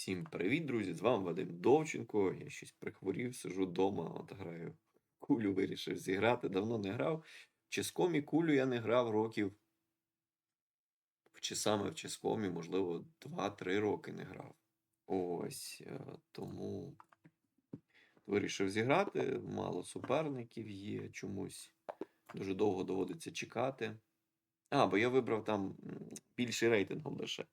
Всім привіт, друзі! З вами Вадим Довченко. Я щось прихворів, сижу вдома, от граю. Кулю вирішив зіграти. Давно не грав. В Ческомі кулю я не грав років. Чи саме в Ческомі, можливо, 2-3 роки не грав. Ось е, тому вирішив зіграти. Мало суперників є чомусь. Дуже довго доводиться чекати. А, бо я вибрав там більший рейтингом лише.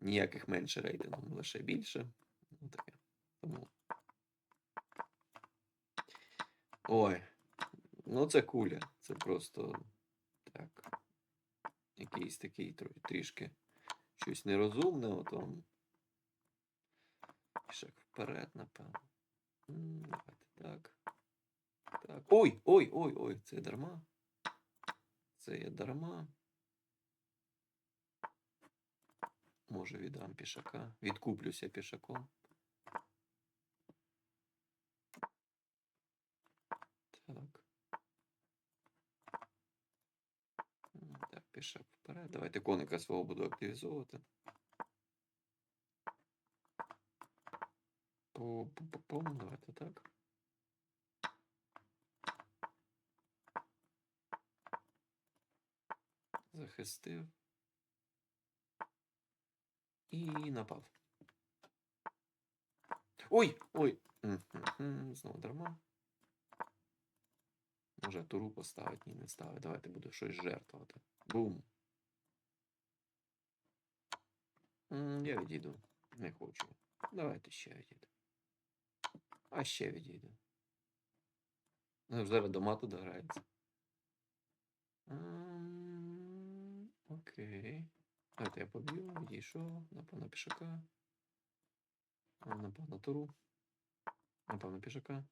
Ніяких менше рейтингом, лише більше. Ну, таке. Тому. Ой. Ну, це куля. Це просто так. Якийсь такий трішки щось нерозумне, от вам. Шаг вперед, напевно. Давайте так. Так. Ой, ой, ой, ой, це дарма. Це є дарма. Може, віддам пішака. Відкуплюся пішаком. Так. Так, пішак вперед. Давайте коника свого буду активізовувати. Пу-пу-пу-пум, Давайте так. Захистив. І напав. Ой! Ой! Знову дарма. Може туру поставить, ні, не ставить. Давайте буду щось жертвувати. Бум. Я відійду. Не хочу. Давайте ще відійду. А ще відійду. Ну, зараз до мату дограється. Окей. Давайте я поб'ю, відійшов, напевно, пішака. Напевно, туру. Напевно, пішака.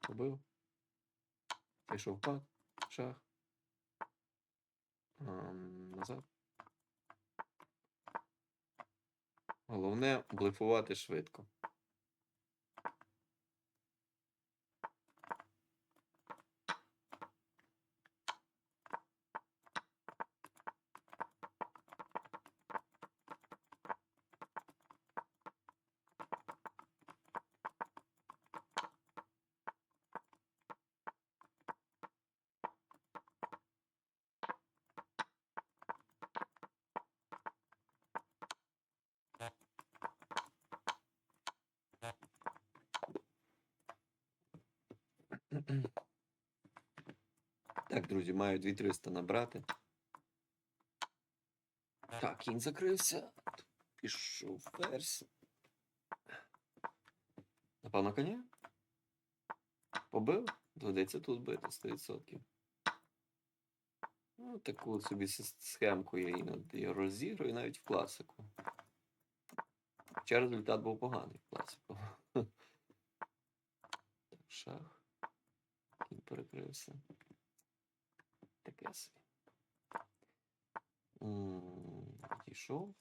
Побив. Пішов пак. Шах. Ам, назад. Головне блефувати швидко. Так, друзі, маю 2300 набрати. Так, кінь закрився. Пішов ферзь. Напав на коня? Побив? Доведеться тут бити 100%. Ну, таку собі схемку я іноді розіграю навіть в класику. Хоча результат був поганий в класику. Так, шах. Кінь перекрився. Таке собі. М, Відійшов.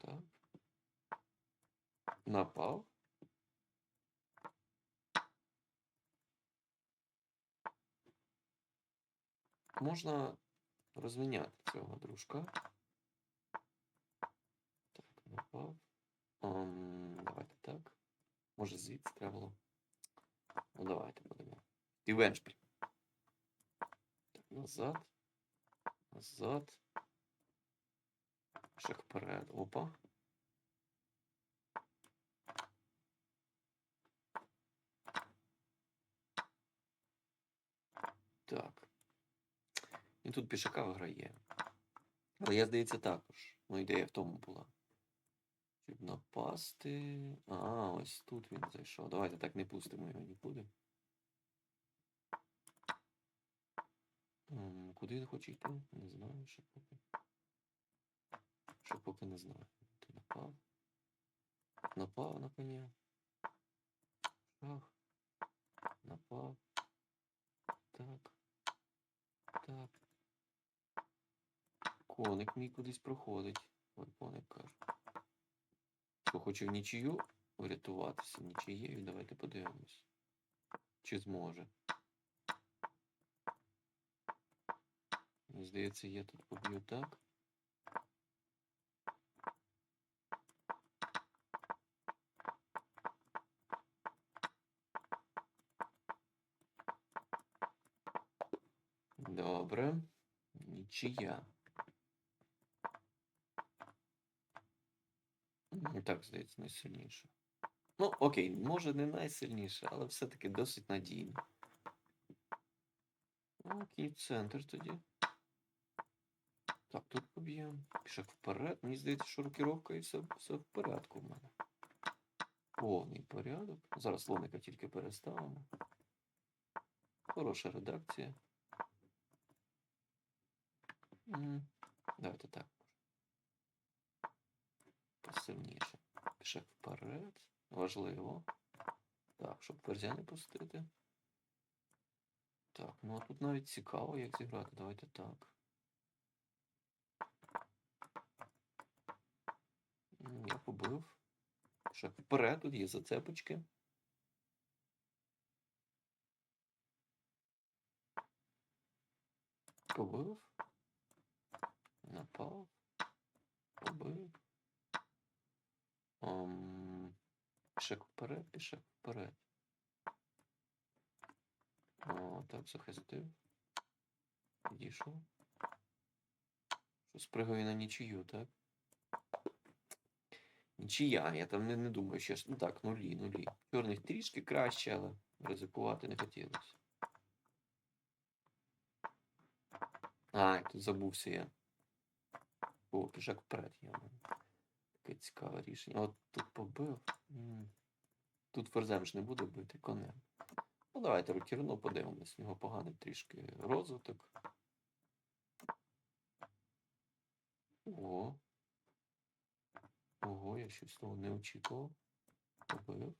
Так. Напав. Можна розміняти цього дружка. Так, напав. Ам, давайте так. Може звідси треба було. Ну, давайте будемо. І веншпіль. Назад. Назад. Шаг вперед. Опа. Так. І тут пішака виграє. Але я, здається, також. Ну, ідея в тому була. Щоб напасти. А, ось тут він зайшов. Давайте так не пустимо його нікуди. Куди він хоче йти? Не знаю, ще поки. Ще поки не знаю. Ти напав. Напав на коня. Шах. Напав. Так. Так. Коник мій кудись проходить. Ой, коник кажу. Хто хоче в нічию врятуватися нічиєю, давайте подивимось. Чи зможе. Здається, я тут поб'ю так. Добре. Нічия. Ну, Так, здається, найсильніше. Ну, окей, може не найсильніше, але все-таки досить надійно. Окей, центр тоді. Так, тут поб'ємо. Пішок вперед. Мені здається, що рокіровка і все, все в порядку в мене. Повний порядок. Зараз слоника тільки переставимо. Хороша редакція. Давайте так. Посильніше. Пішок вперед. Важливо. Так, щоб ферзя не пустити. Так, ну а тут навіть цікаво, як зіграти. Давайте так. Я побив. Пішок вперед, тут є зацепочки. Побив. Напав. Побив. Пішок вперед, пішок вперед. О, так, захистив. Підійшов. Що спригаю на нічию, так? Нічия, я там не, не думаю, що. Ну так, нулі, нулі. Чорних трішки краще, але ризикувати не хотілося. А, тут забувся я. О, пішак вперед є. Таке цікаве рішення. От тут побив. Тут ферзем ж не буде бити конем. Ну, давайте рокірну подивимось. У нього поганий трішки розвиток. Ого. Ого, я щось того не очікував. Побив.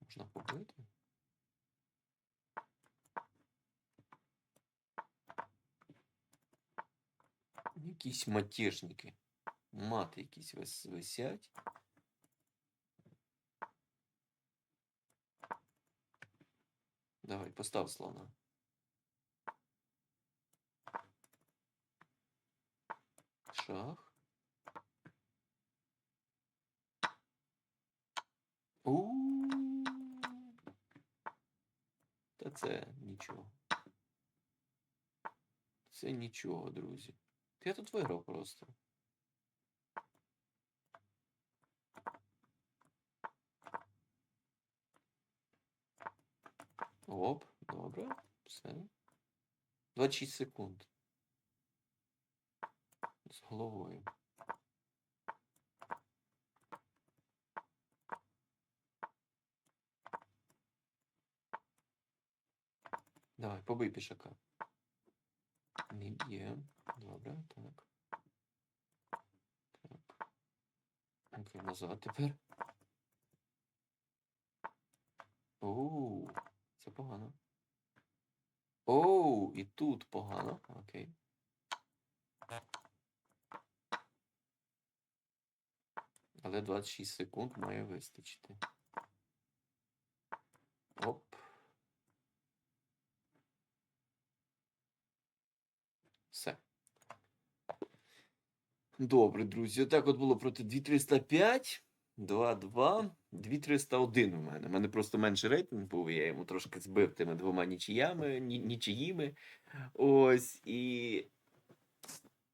Можна побити. Якісь матежники. Мати якісь вис- висять. Давай, постав слона. Шах. у Та це нічого. Це нічого, друзі. Я тут виграв просто. Оп, добре, все. 26 секунд. З головою. Давай, побий пішака. Не б'є. Добре, так. Так. Окей, назад тепер. Оу, це погано. Оу, і тут погано. Окей. Але 26 секунд має вистачити. Оп. Все. Добре, друзі. Отак от було проти 2305, 2-2, 2301 у мене. У мене просто менший рейтинг був, я йому трошки збив тими двома нічиями, ні, нічиїми. Ось. І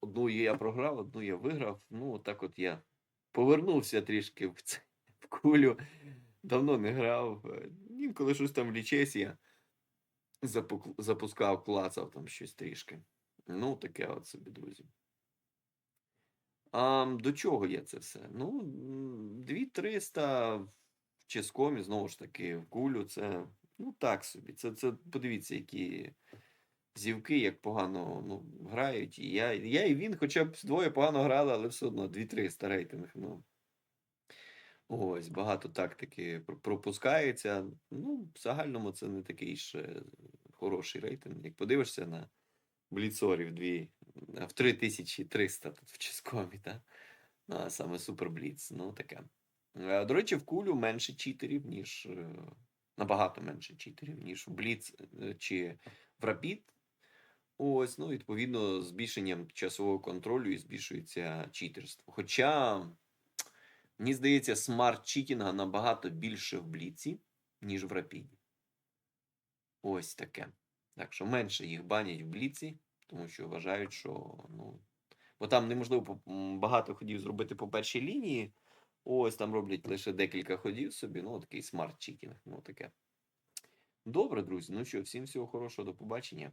одну я програв, одну я виграв. Ну, отак от я повернувся трішки в, це, в кулю. Давно не грав. Інколи щось там в лічесі я запускав, клацав там щось трішки. Ну, таке от собі, друзі. А до чого є це все? Ну, м, 2300 в ческомі, знову ж таки, в кулю це ну так собі. Це, це подивіться, які зівки, як погано ну, грають. І я, я і він, хоча б двоє погано грали, але все одно 2300 рейтинг. Ну. Ось, багато тактики пр- пропускається. Ну, в загальному це не такий ще хороший рейтинг. Як подивишся на бліцорів дві, в 3300 тут в Ческомі, та? Ну, а саме Супербліц, ну таке. Е, До речі, в кулю менше читерів, ніж е, набагато менше читерів, ніж в Бліц е, чи в Рапід. Ось, ну, відповідно, збільшенням часового контролю і збільшується читерство. Хоча, мені здається, смарт-читінга набагато більше в Бліці, ніж в Рапіді. Ось таке. Так що менше їх банять в бліці, тому що вважають, що ну. Бо там неможливо багато ходів зробити по першій лінії. Ось там роблять лише декілька ходів собі. Ну, такий смарт-чікінг, ну таке. Добре, друзі. Ну що, всім всього хорошого, до побачення.